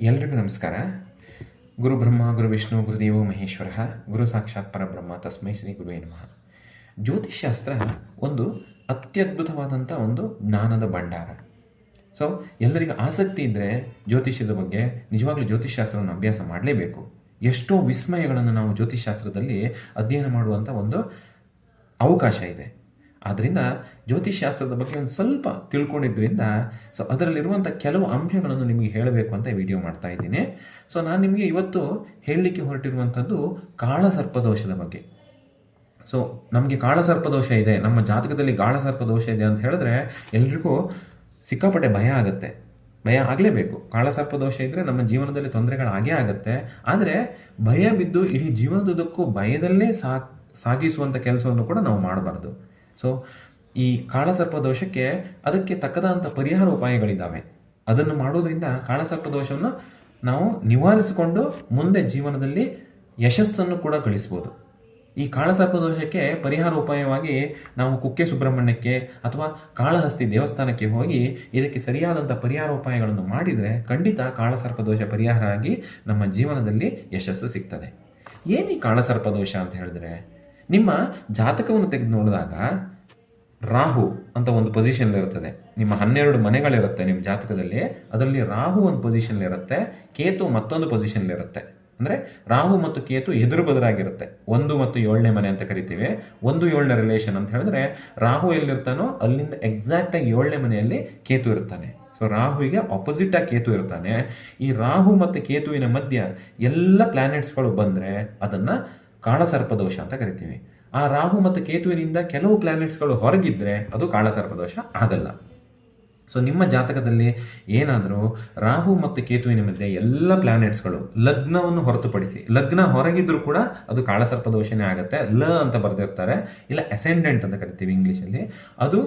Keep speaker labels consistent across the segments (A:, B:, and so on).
A: ಎಲ್ರಿಗೂ ನಮಸ್ಕಾರ. ಗುರು ಬ್ರಹ್ಮ, ಗುರು ವಿಷ್ಣು ಗುರುದೇವೋ ಮಹೇಶ್ವರ, ಗುರು ಸಾಕ್ಷಾತ್ ಪರಬ್ರಹ್ಮ, ತಸ್ಮೈ ಶ್ರೀ ಗುರುವೇ ನಮಃ. ಜ್ಯೋತಿಷ್ಶಾಸ್ತ್ರ ಒಂದು ಅತ್ಯದ್ಭುತವಾದಂಥ ಒಂದು ಜ್ಞಾನದ ಭಂಡಾರ. ಸೊ ಎಲ್ಲರಿಗೂ ಆಸಕ್ತಿ ಇದ್ದರೆ ಜ್ಯೋತಿಷ್ಯದ ಬಗ್ಗೆ ನಿಜವಾಗ್ಲೂ ಜ್ಯೋತಿಷ್ಶಾಸ್ತ್ರವನ್ನು ಅಭ್ಯಾಸ ಮಾಡಲೇಬೇಕು. ಎಷ್ಟೋ ವಿಸ್ಮಯಗಳನ್ನು ನಾವು ಜ್ಯೋತಿಷ್ಶಾಸ್ತ್ರದಲ್ಲಿ ಅಧ್ಯಯನ ಮಾಡುವಂಥ ಒಂದು ಅವಕಾಶ ಇದೆ. ಆದ್ದರಿಂದ ಜ್ಯೋತಿಷ್ಶಾಸ್ತ್ರದ ಬಗ್ಗೆ ಒಂದು ಸ್ವಲ್ಪ ತಿಳ್ಕೊಂಡಿದ್ದರಿಂದ ಸೊ ಅದರಲ್ಲಿರುವಂಥ ಕೆಲವು ಅಂಶಗಳನ್ನು ನಿಮಗೆ ಹೇಳಬೇಕು ಅಂತ ವಿಡಿಯೋ ಮಾಡ್ತಾ ಇದ್ದೀನಿ. ಸೊ ನಾನು ನಿಮಗೆ ಇವತ್ತು ಹೇಳಲಿಕ್ಕೆ ಹೊರಟಿರುವಂಥದ್ದು ಕಾಳಸರ್ಪದೋಷದ ಬಗ್ಗೆ. ಸೊ ನಮಗೆ ಕಾಳಸರ್ಪದೋಷ ಇದೆ, ನಮ್ಮ ಜಾತಕದಲ್ಲಿ ಕಾಳಸರ್ಪದೋಷ ಇದೆ ಅಂತ ಹೇಳಿದ್ರೆ ಎಲ್ರಿಗೂ ಸಿಕ್ಕಾಪಟ್ಟೆ ಭಯ ಆಗುತ್ತೆ. ಭಯ ಆಗಲೇಬೇಕು. ಕಾಳಸರ್ಪದೋಷ ಇದ್ದರೆ ನಮ್ಮ ಜೀವನದಲ್ಲಿ ತೊಂದರೆಗಳಾಗೇ ಆಗುತ್ತೆ. ಆದರೆ ಭಯ ಬಿದ್ದು ಇಡೀ ಜೀವನದುದ್ದಕ್ಕೂ ಭಯದಲ್ಲೇ ಸಾಗಿಸುವಂಥ ಕೆಲಸವನ್ನು ಕೂಡ ನಾವು ಮಾಡಬಾರ್ದು. ಸೊ ಈ ಕಾಳಸರ್ಪ ದೋಷಕ್ಕೆ ಅದಕ್ಕೆ ತಕ್ಕದಂಥ ಪರಿಹಾರ ಉಪಾಯಗಳಿದ್ದಾವೆ. ಅದನ್ನು ಮಾಡೋದ್ರಿಂದ ಕಾಳಸರ್ಪ ದೋಷವನ್ನು ನಾವು ನಿವಾರಿಸಿಕೊಂಡು ಮುಂದೆ ಜೀವನದಲ್ಲಿ ಯಶಸ್ಸನ್ನು ಕೂಡ ಗಳಿಸ್ಬೋದು. ಈ ಕಾಳಸರ್ಪ ದೋಷಕ್ಕೆ ಪರಿಹಾರ ಉಪಾಯವಾಗಿ ನಾವು ಕುಕ್ಕೆ ಸುಬ್ರಹ್ಮಣ್ಯಕ್ಕೆ ಅಥವಾ ಕಾಳಹಸ್ತಿ ದೇವಸ್ಥಾನಕ್ಕೆ ಹೋಗಿ ಇದಕ್ಕೆ ಸರಿಯಾದಂಥ ಪರಿಹಾರ ಉಪಾಯಗಳನ್ನು ಮಾಡಿದರೆ ಖಂಡಿತ ಕಾಳಸರ್ಪ ದೋಷ ಪರಿಹಾರ ಆಗಿ ನಮ್ಮ ಜೀವನದಲ್ಲಿ ಯಶಸ್ಸು ಸಿಗ್ತದೆ. ಏನು ಕಾಳಸರ್ಪ ದೋಷ ಅಂತ ಹೇಳಿದ್ರೆ? ನಿಮ್ಮ ಜಾತಕವನ್ನು ತೆಗೆದು ನೋಡಿದಾಗ ರಾಹು ಅಂತ ಒಂದು ಪೊಸಿಷನ್ ಇರುತ್ತದೆ. ನಿಮ್ಮ ಹನ್ನೆರಡು ಮನೆಗಳಿರುತ್ತೆ ನಿಮ್ಮ ಜಾತಕದಲ್ಲಿ. ಅದರಲ್ಲಿ ರಾಹು ಒಂದು ಪೊಸಿಷನ್ ಇರುತ್ತೆ. ಕೇತು ಮತ್ತೊಂದು ಪೊಸಿಷನ್ ಇರುತ್ತೆ. ಅಂದರೆ ರಾಹು ಮತ್ತು ಕೇತು ಎದುರು ಬದರಾಗಿರುತ್ತೆ ಒಂದು ಮತ್ತು ಏಳನೇ ಮನೆ ಅಂತ ಕರಿತೀವಿ. ಒಂದು ಏಳನೇ ರಿಲೇಷನ್ ಅಂತ ಹೇಳಿದ್ರೆ ರಾಹು ಎಲ್ಲಿರ್ತಾನೋ ಅಲ್ಲಿಂದ ಎಕ್ಸಾಕ್ಟಾಗಿ ಏಳನೇ ಮನೆಯಲ್ಲಿ ಕೇತು ಇರ್ತಾನೆ. ಸೊ ರಾಹುವಿಗೆ ಆಪೋಸಿಟ್ ಆಗಿ ಕೇತು ಇರ್ತಾನೆ. ಈ ರಾಹು ಮತ್ತು ಕೇತುವಿನ ಮಧ್ಯ ಎಲ್ಲ ಪ್ಲಾನೆಟ್ಸ್ಗಳು ಬಂದರೆ ಅದನ್ನು ಕಾಳಸರ್ಪದೋಷ ಅಂತ ಕರಿತೀವಿ. ಆ ರಾಹು ಮತ್ತು ಕೇತುವಿನಿಂದ ಕೆಲವು ಪ್ಲಾನೆಟ್ಸ್ಗಳು ಹೊರಗಿದ್ರೆ ಅದು ಕಾಳಸರ್ಪದೋಷ ಆಗಲ್ಲ. ಸೊ ನಿಮ್ಮ ಜಾತಕದಲ್ಲಿ ಏನಾದರೂ ರಾಹು ಮತ್ತು ಕೇತುವಿನ ಮಧ್ಯೆ ಎಲ್ಲ ಪ್ಲಾನೆಟ್ಸ್ಗಳು ಲಗ್ನವನ್ನು ಹೊರತುಪಡಿಸಿ, ಲಗ್ನ ಹೊರಗಿದ್ರೂ ಕೂಡ ಅದು ಕಾಳಸರ್ಪದೋಷನೇ ಆಗುತ್ತೆ. ಲ ಅಂತ ಬರೆದಿರ್ತಾರೆ. ಇಲ್ಲ ಅಸೆಂಡೆಂಟ್ ಅಂತ ಕರಿತೀವಿ ಇಂಗ್ಲೀಷಲ್ಲಿ. ಅದು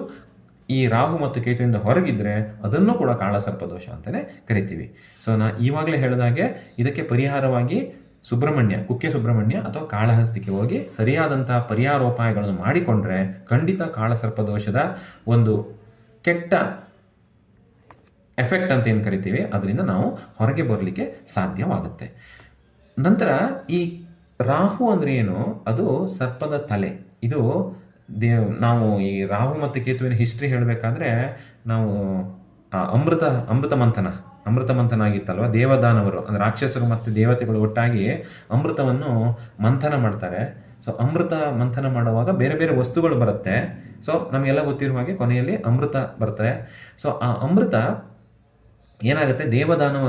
A: ಈ ರಾಹು ಮತ್ತು ಕೇತುವಿಂದ ಹೊರಗಿದ್ರೆ ಅದನ್ನು ಕೂಡ ಕಾಳಸರ್ಪದೋಷ ಅಂತಲೇ ಕರಿತೀವಿ. ಸೊ ನಾ ಈವಾಗಲೇ ಹೇಳಿದಾಗೆ ಇದಕ್ಕೆ ಪರಿಹಾರವಾಗಿ ಸುಬ್ರಹ್ಮಣ್ಯ, ಕುಕ್ಕೆ ಸುಬ್ರಹ್ಮಣ್ಯ ಅಥವಾ ಕಾಳಹಸ್ತಿಗೆ ಹೋಗಿ ಸರಿಯಾದಂತಹ ಪರಿಹಾರೋಪಾಯಗಳನ್ನು ಮಾಡಿಕೊಂಡ್ರೆ ಖಂಡಿತ ಕಾಳಸರ್ಪದೋಷದ ಒಂದು ಕೆಟ್ಟ ಎಫೆಕ್ಟ್ ಅಂತ ಏನು ಕರಿತೀವಿ? ಅದರಿಂದ ನಾವು ಹೊರಗೆ ಬರಲಿಕ್ಕೆ ಸಾಧ್ಯವಾಗುತ್ತೆ. ನಂತರ ಈ ರಾಹು ಅಂದರೆ ಏನು? ಅದು ಸರ್ಪದ ತಲೆ. ಇದು ದೇವ್ ನಾವು ಈ ರಾಹು ಮತ್ತು ಕೇತುವಿನ ಹಿಸ್ಟ್ರಿ ಹೇಳಬೇಕಾದ್ರೆ ನಾವು ಅಮೃತ ಅಮೃತ ಮಂಥನ ಅಮೃತ ಮಂಥನ ಆಗಿತ್ತಲ್ವ ದೇವದಾನವರು, ಅಂದರೆ ರಾಕ್ಷಸರು ಮತ್ತು ದೇವತೆಗಳು ಒಟ್ಟಾಗಿ ಅಮೃತವನ್ನು ಮಂಥನ ಮಾಡ್ತಾರೆ. ಸೊ ಅಮೃತ ಮಂಥನ ಮಾಡುವಾಗ ಬೇರೆ ಬೇರೆ ವಸ್ತುಗಳು ಬರುತ್ತೆ. ಸೊ ನಮಗೆಲ್ಲ ಗೊತ್ತಿರುವ ಹಾಗೆ ಕೊನೆಯಲ್ಲಿ ಅಮೃತ ಬರುತ್ತೆ ಸೊ ಆ ಅಮೃತ ಏನಾಗುತ್ತೆ? ದೇವದಾನವ